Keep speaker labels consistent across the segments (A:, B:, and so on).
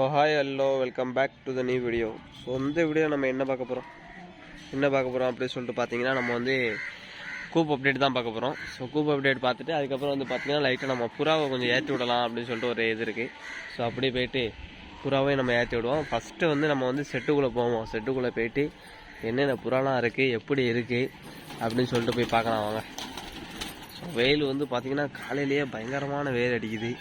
A: O hi hello welcome back to the new video so இந்த video நம்ம என்ன பார்க்க போகிறோம் என்ன பார்க்க போகிறோம் அப்படின்னு சொல்லிட்டு பார்த்தீங்கன்னா நம்ம வந்து கூப் அப்டேட் தான் பார்க்க போகிறோம் ஸோ கூப் அப்டேட் பார்த்துட்டு அதுக்கப்புறம் வந்து பார்த்தீங்கன்னா லைட்டாக நம்ம புறாவை கொஞ்சம் ஏற்றி விடலாம் அப்படின்னு சொல்லிட்டு ஒரு இது இருக்குது ஸோ அப்படியே போயிட்டு புறாவையும் நம்ம ஏற்றி விடுவோம். ஃபஸ்ட்டு வந்து நம்ம வந்து செட்டுக்குள்ளே போவோம். செட்டுக்குள்ளே போயிட்டு என்னென்ன புறாலாம் இருக்குது எப்படி இருக்குது அப்படின்னு சொல்லிட்டு போய் பார்க்கலாம் வாங்க. ஸோ வெயில் வந்து பார்த்திங்கன்னா காலையிலேயே பயங்கரமான வெயில் அடிக்குது.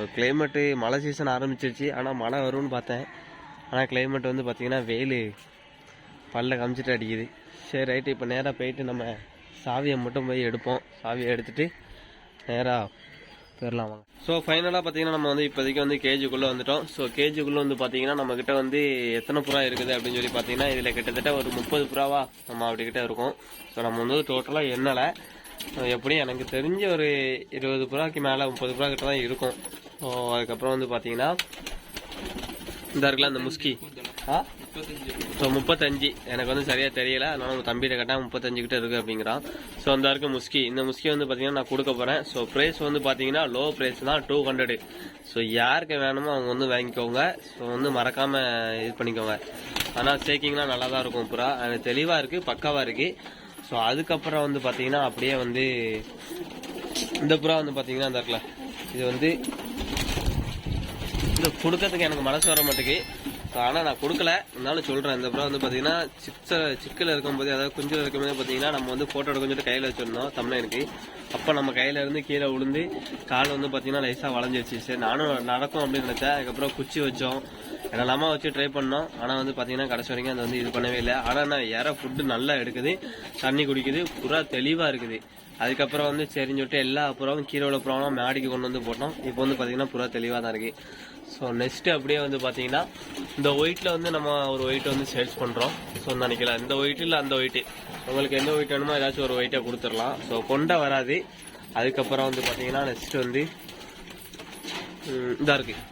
A: ஸோ கிளைமேட்டு மழை சீசன் ஆரம்பிச்சிருச்சு. ஆனால் மழை வரும்னு பார்த்தேன். ஆனால் கிளைமேட் வந்து பார்த்தீங்கன்னா வெயில் பல்ல கமிச்சிட்டு அடிக்குது. சரி ரைட்டு இப்போ நேராக போயிட்டு நம்ம சாவியை மட்டும் போய் எடுப்போம். சாவியை எடுத்துட்டு நேராக போயிடலாம் வாங்க. ஸோ ஃபைனலாக பார்த்தீங்கன்னா நம்ம வந்து இப்போதைக்கு வந்து கேஜுக்குள்ளே வந்துட்டோம். ஸோ கேஜுக்குள்ளே வந்து பார்த்தீங்கன்னா நம்மக்கிட்ட வந்து எத்தனை புறா இருக்குது அப்படின்னு சொல்லி பார்த்தீங்கன்னா இதில் கிட்டத்தட்ட ஒரு முப்பது புறாவா நம்ம அப்படிக்கிட்ட இருக்கும். ஸோ நம்ம வந்து டோட்டலாக எண்ணலை. எப்படியும் எனக்கு தெரிஞ்ச ஒரு இருபது புறாக்கு மேலே முப்பது புறா கிட்ட தான் இருக்கும். ஸோ அதுக்கப்புறம் வந்து பார்த்தீங்கன்னா இந்த இருக்குல்ல அந்த முஸ்கி. ஆ? ஸோ முப்பத்தஞ்சு. எனக்கு வந்து சரியாக தெரியல. அதனால உங்கள் தம்பிகிட்ட கேட்டால் முப்பத்தஞ்சு கிட்ட இருக்குது அப்படிங்கிறான். ஸோ அந்த இருக்கு முஸ்கி. இந்த முஸ்கி வந்து பார்த்தீங்கன்னா நான் கொடுக்க போகிறேன் ஸோ ப்ரைஸ் வந்து பார்த்தீங்கன்னா லோ ப்ரைஸ் தான் டூ ஹண்ட்ரடு ஸோ யாருக்கு வேணுமோ அவங்க வந்து வாங்கிக்கோங்க. ஸோ வந்து மறக்காமல் இது பண்ணிக்கோங்க. ஆனால் சேக்கிங்லாம் நல்லா தான் இருக்கும் புறா. அது தெளிவாக இருக்குது பக்காவாக இருக்குது ஸோ அதுக்கப்புறம் வந்து பார்த்தீங்கன்னா அப்படியே வந்து இந்த புறா வந்து பார்த்தீங்கன்னா அந்த இருக்குல்ல இது வந்து இந்த கொடுக்கறதுக்கு எனக்கு மனசு வர மாட்டேங்குது. ஆனால் நான் கொடுக்கல. இருந்தாலும் சொல்கிறேன் இந்த அப்புறம் வந்து பார்த்தீங்கன்னா சிக்ஸ சிக்கில் இருக்கும்போது அதாவது குஞ்சில் இருக்கும்போது பார்த்தீங்கன்னா நம்ம வந்து ஃபோட்டோ எடுக்க சொல்லிட்டு கையில் வச்சிருந்தோம் தமிழனுக்கு அப்போ நம்ம கையில் இருந்து கீழே விழுந்து கால் வந்து பார்த்தீங்கன்னா லைஸாக வளைஞ்சிருச்சு. சரி நானும் நடக்கும் அப்படின்னு நினச்சேன். அதுக்கப்புறம் குச்சி வச்சோம். என்னெல்லாமா வச்சு ட்ரை பண்ணோம். ஆனால் வந்து பார்த்தீங்கன்னா கடைசி வரைக்கும் அது வந்து இது பண்ணவே இல்லை. ஆனால் நான் ஏற ஃபுட்டு நல்லா எடுக்குது. தண்ணி குடிக்குது. புறா தெளிவாக இருக்குது. அதுக்கப்புறம் வந்து சரின்னு சொல்லிட்டு எல்லா புறாவும் கீழே உள்ள புறாவும் மேடிக்கு கொண்டு வந்து போட்டோம். இப்போ வந்து பார்த்தீங்கன்னா புறா தெளிவாக தான் இருக்குது ஸோ நெக்ஸ்ட்டு அப்படியே வந்து பார்த்தீங்கன்னா இந்த ஒயிட்டில் வந்து நம்ம ஒரு ஒயிட்டை வந்து சேல்ஸ் பண்ணுறோம் ஸோ நினைக்கலாம் இந்த ஒயிட் இல்லை அந்த ஒயிட்டு உங்களுக்கு எந்த ஒயிட் வேணுமோ ஏதாச்சும் ஒரு ஒயிட்டை கொடுத்துடலாம். ஸோ கொண்டை வராது. அதுக்கப்புறம் வந்து பார்த்தீங்கன்னா நெக்ஸ்ட் வந்து இதாக இருக்குது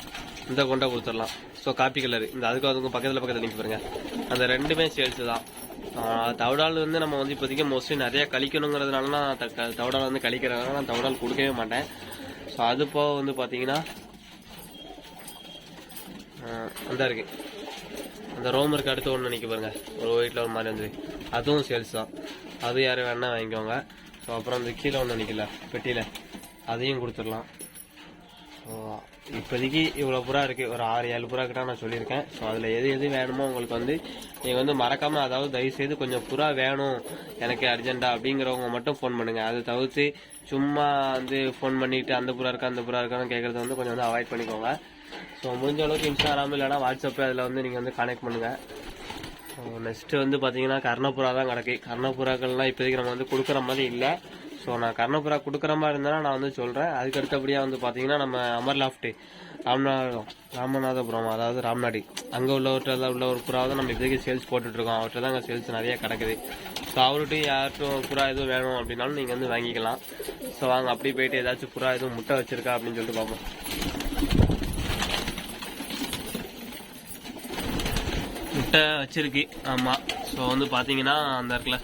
A: இந்த கொண்டை கொடுத்துடலாம். ஸோ காப்பி கலர் இந்த அதுக்கு அதுக்கு பக்கத்தில் பக்கத்தில் நிற்க பாருங்க. அந்த ரெண்டுமே சேல்ஸ் தான் தவடால் வந்து நம்ம வந்து இப்போதைக்கு மோஸ்ட்லி நிறைய கழிக்கணுங்கிறதுனால நான் த- தவடால் வந்து கழிக்கிறதுனால நான் தவடால் கொடுக்கவே மாட்டேன். ஸோ அது போக வந்து பார்த்தீங்கன்னா அந்த இருக்கு. அந்த ரோமருக்கு அடுத்து ஒன்று நினைக்க பாருங்க. ஒரு ஒயிட்டில் ஒரு மாதிரி வந்து அதுவும் சேல்ஸ் தான். அது யாரும் வேணா வாங்கிக்கோங்க. ஸோ அப்புறம் அந்த கீழே ஒன்று நிற்கல பெட்டியில். அதையும் கொடுத்துடலாம். இப்போதைக்கு இவ்வளோ புறா இருக்குது ஒரு ஆறு ஏழு புறா கிட்ட நான் சொல்லியிருக்கேன். ஸோ அதில் எது எது வேணுமோ உங்களுக்கு வந்து நீங்கள் வந்து மறக்காமல் அதாவது தயவுசெய்து கொஞ்சம் புறா வேணும். எனக்கு அர்ஜென்ட்டா அப்படிங்கிறவங்க மட்டும் ஃபோன் பண்ணுங்கள் அதை தவிர்த்து சும்மா வந்து ஃபோன் பண்ணிவிட்டு அந்த புறா இருக்கா அந்த புறா இருக்கான்னு கேட்குறத வந்து கொஞ்சம் வந்து அவாய்ட் பண்ணிக்கோங்க. ஸோ முடிஞ்ச அளவுக்கு இன்ஸ்டாகிராம் இல்லைனா வாட்ஸ்அப்பு அதில் வந்து நீங்கள் வந்து கனெக்ட் பண்ணுங்கள் நெக்ஸ்ட்டு வந்து பார்த்தீங்கன்னா கர்ணப்புறா தான் கிடக்கு. கர்ணப்புறாக்கள்லாம் இப்போதைக்கு நம்ம வந்து கொடுக்குற மாதிரி இல்லை. ஸோ நான் கர்ணபுரா கொடுக்குற மாதிரி இருந்தேன்னா நான் வந்து சொல்கிறேன் அதுக்கு அடுத்தபடியாக வந்து பார்த்தீங்கன்னா நம்ம அமர்லாஃப்ட்டு ராமநாதம் ராமநாதபுரம் அதாவது ராம்நாடி. அங்கே உள்ளவற்றில் உள்ள ஒரு புறா தான் நம்ம இப்போதைக்கு சேல்ஸ் போட்டுட்ருக்கோம் அவர்கிட்ட தான் அங்கே சேல்ஸ் நிறைய கிடக்குது. ஸோ அவர்கிட்ட யார்ட்டும் புறா எதுவும் வேணும் அப்படின்னாலும் நீங்கள் வந்து வாங்கிக்கலாம். ஸோ வாங்க அப்படி போயிட்டு ஏதாச்சும் புறா எதுவும் முட்டை வச்சுருக்கா அப்படின்னு சொல்லிட்டு பார்ப்போம் முட்டை வச்சிருக்கு. ஆமாம் ஸோ வந்து பார்த்தீங்கன்னா அந்த இடத்துல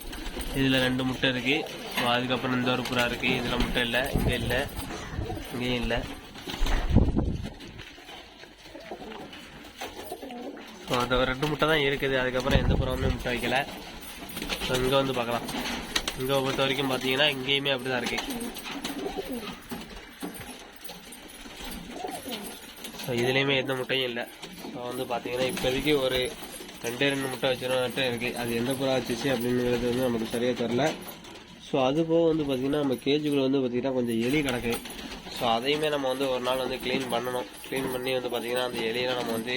A: இதில் ரெண்டு முட்டை இருக்குது ஸோ அதுக்கப்புறம் இந்த ஒரு புறா இருக்கு. இதில் மட்டும் இல்லை இங்கே இல்லை இங்கேயும் இல்லை. ஸோ அந்த ரெண்டு முட்டை தான் இருக்குது. அதுக்கப்புறம் எந்த புறாவுமே முட்டை வைக்கல. ஸோ இங்கே வந்து பார்க்கலாம். இங்கே பொறுத்த வரைக்கும் பார்த்தீங்கன்னா இங்கேயுமே அப்படி தான் இருக்கு. ஸோ இதுலேயுமே எந்த முட்டையும் இல்லை. ஸோ வந்து பார்த்தீங்கன்னா இப்போதைக்கு ஒரு ரெண்டே ரெண்டு முட்டை வச்சிருந்துட்டு இருக்குது அது எந்த புறா வச்சுச்சு அப்படிங்கிறது வந்து நமக்கு சரியாக தெரில ஸோ அது போக வந்து பார்த்திங்கன்னா நம்ம கேஜுக்குள்ளே வந்து பார்த்திங்கன்னா கொஞ்சம் எலி கிடக்கு. ஸோ அதையுமே நம்ம வந்து ஒரு நாள் வந்து க்ளீன் பண்ணணும். க்ளீன் பண்ணி வந்து பார்த்திங்கன்னா அந்த எலியெல்லாம் நம்ம வந்து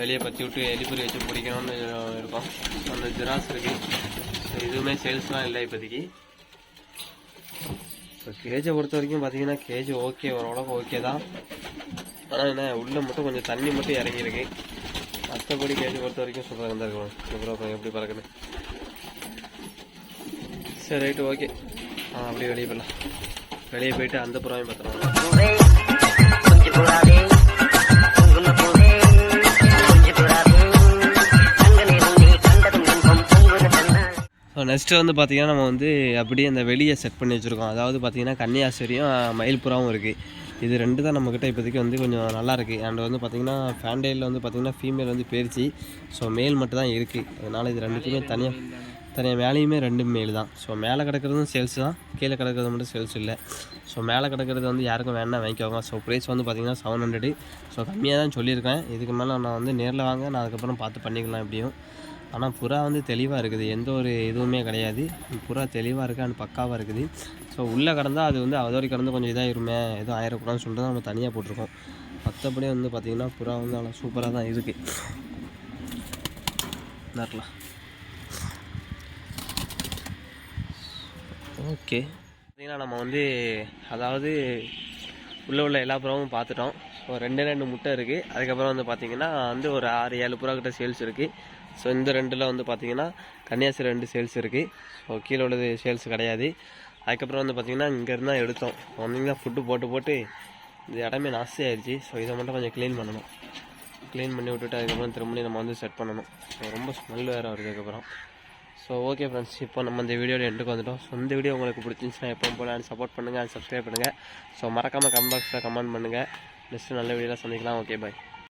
A: வெளியே பற்றி விட்டு எலிப்பொறி வச்சு பிடிக்கணும்னு இருக்கோம். ஸோ அந்த ஜிராஸ் இருக்குது ஸோ இதுவுமே சேல்ஸ்லாம் இல்லை இப்போதைக்கு. ஸோ கேஜை பொறுத்த வரைக்கும் பார்த்தீங்கன்னா கேஜ் ஓகே ஓரளவுக்கு ஓகே தான். ஆனால் என்ன உள்ளே மட்டும் கொஞ்சம் தண்ணி மட்டும் இறங்கியிருக்கு. மற்றபடி கேஜ் பொறுத்த வரைக்கும் சூப்பராக இருந்தால் இருக்கும். சூப்பராக எப்படி பறக்குது? சரி ரைட்டு ஓகே ஆ அப்படியே வெளியே போயிடலாம். வெளியே போயிட்டு அந்த புறாவையும்
B: பார்த்துக்கலாம்
A: ஸோ நெக்ஸ்ட்டு வந்து பார்த்திங்கன்னா நம்ம வந்து அப்படியே அந்த வெளியே செட் பண்ணி வச்சுருக்கோம். அதாவது பார்த்திங்கன்னா கன்னியாஸ்வரியும் மயில்புறாவும் இருக்குது இது ரெண்டு தான் நம்மக்கிட்ட இப்போதைக்கு வந்து கொஞ்சம் நல்லா இருக்குது அண்ட் வந்து பார்த்திங்கன்னா ஃபேண்டைலில் வந்து பார்த்திங்கன்னா ஃபீமேல் வந்து போயிருச்சு ஸோ மேல் மட்டும் தான் இருக்குது அதனால் இது ரெண்டுத்துக்குமே தனியாக தனியாக மேலேயுமே ரெண்டு மேல் தான். ஸோ மேலே கிடக்கிறதும் சேல்ஸ் தான் கீழே கிடக்கிறது மட்டும் சேல்ஸ் இல்லை. ஸோ மேலே கிடக்கிறது வந்து யாருக்கும் வேணால் வாங்கிக்கோங்க. ஸோ ப்ரைஸ் வந்து பார்த்திங்கன்னா செவன் ஹண்ட்ரடு ஸோ கம்மியாக தான் சொல்லியிருக்கேன். இதுக்கு மேலே நான் வந்து நேரில் வாங்க நான் அதுக்கப்புறம் பார்த்து பண்ணிக்கலாம் எப்படியும். ஆனால் புறா வந்து தெளிவாக இருக்குது. எந்த ஒரு இதுவுமே கிடையாது. புறா தெளிவாக இருக்குது அண்ட் பக்காவாக இருக்குது. ஸோ உள்ளே கடந்தால் அது வந்து அதோட கிடந்து கொஞ்சம் இதாகிருமே எதுவும் ஆயிடக்கூடாதுன்னு சொல்லிட்டு தான் நம்ம தனியாக போட்டிருக்கோம். மற்றபடி வந்து பார்த்திங்கன்னா புறா வந்து நல்லா சூப்பராக தான் இருக்குது நரலாம் ஓகே. பார்த்தீங்கன்னா நம்ம வந்து அதாவது உள்ளே உள்ள எல்லா புறாவும் பார்த்துட்டோம் ஒரு ரெண்டு ரெண்டு முட்டை இருக்குது அதுக்கப்புறம் வந்து பார்த்திங்கன்னா வந்து ஒரு ஆறு ஏழு புறா கிட்ட சேல்ஸ் இருக்குது ஸோ இந்த ரெண்டில் வந்து பார்த்திங்கன்னா கன்னியாசி ரெண்டு சேல்ஸ் இருக்குது ஸோ கீழே உள்ளது சேல்ஸ் கிடையாது. அதுக்கப்புறம் வந்து பார்த்திங்கன்னா இங்கேருந்து தான் எடுத்தோம். வந்தீங்கன்னா ஃபுட்டு போட்டு போட்டு இந்த இடமே நாசி ஆயிடுச்சு. ஸோ இதை மட்டும் கொஞ்சம் க்ளீன் பண்ணணும். க்ளீன் பண்ணி விட்டுட்டு அதுக்கப்புறம் திரும்பி நம்ம வந்து செட் பண்ணணும். ஸோ ரொம்ப ஸ்மெல் வேறு வருது அதுக்கப்புறம். ஸோ ஓகே ஃப்ரெண்ட்ஸ் இப்போ நம்ம இந்த வீடியோவில் எண்டுக்கு வந்துட்டோம். ஸோ இந்த வீடியோ உங்களுக்கு பிடிச்சிருந்துச்சுன்னா எப்போ போல சப்போர்ட் பண்ணுங்கள் அண்ட் சப்ஸ்கிரைப் பண்ணுங்கள் ஸோ மறக்காமல் கமெண்ட் பாக்ஸில் கமெண்ட் பண்ணுங்கள் நெக்ஸ்ட்டு நல்ல வீடியோவில் சந்திக்கலாம். Okay bye